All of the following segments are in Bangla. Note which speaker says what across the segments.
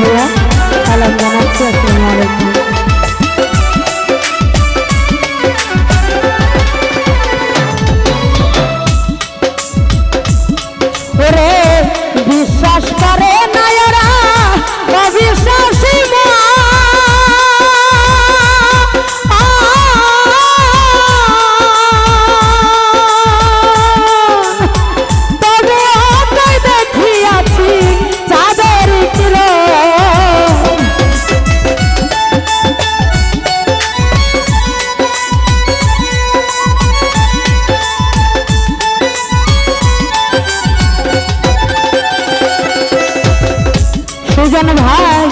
Speaker 1: ভাইয়া জীবন ভাই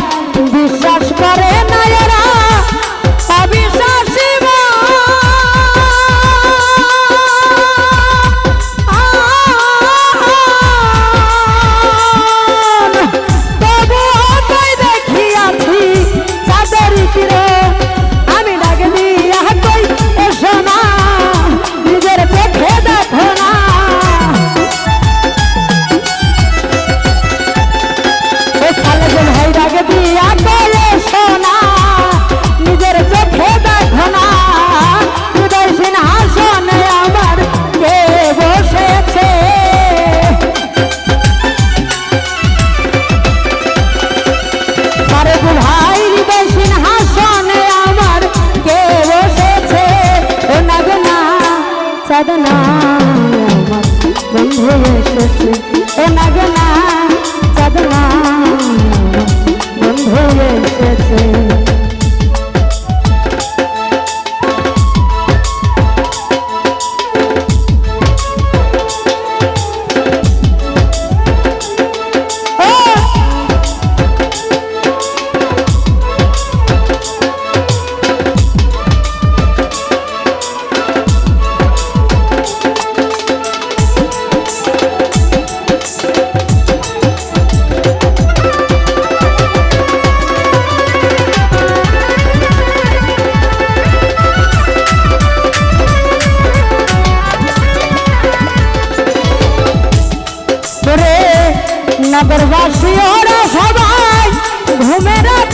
Speaker 1: নগরবাসী ওরা সবাই ঘুমের রাত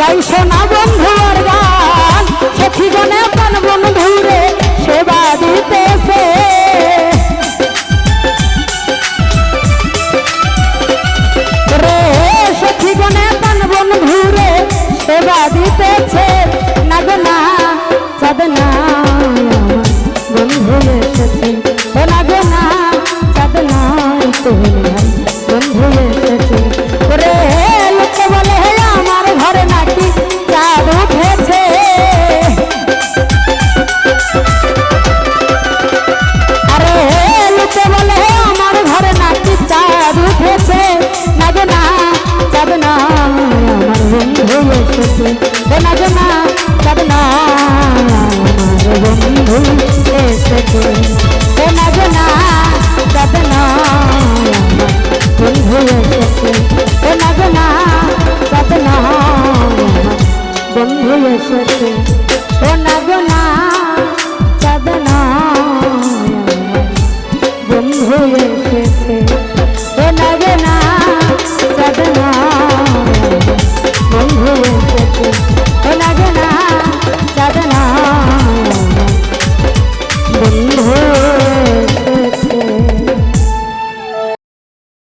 Speaker 1: গাই শোনা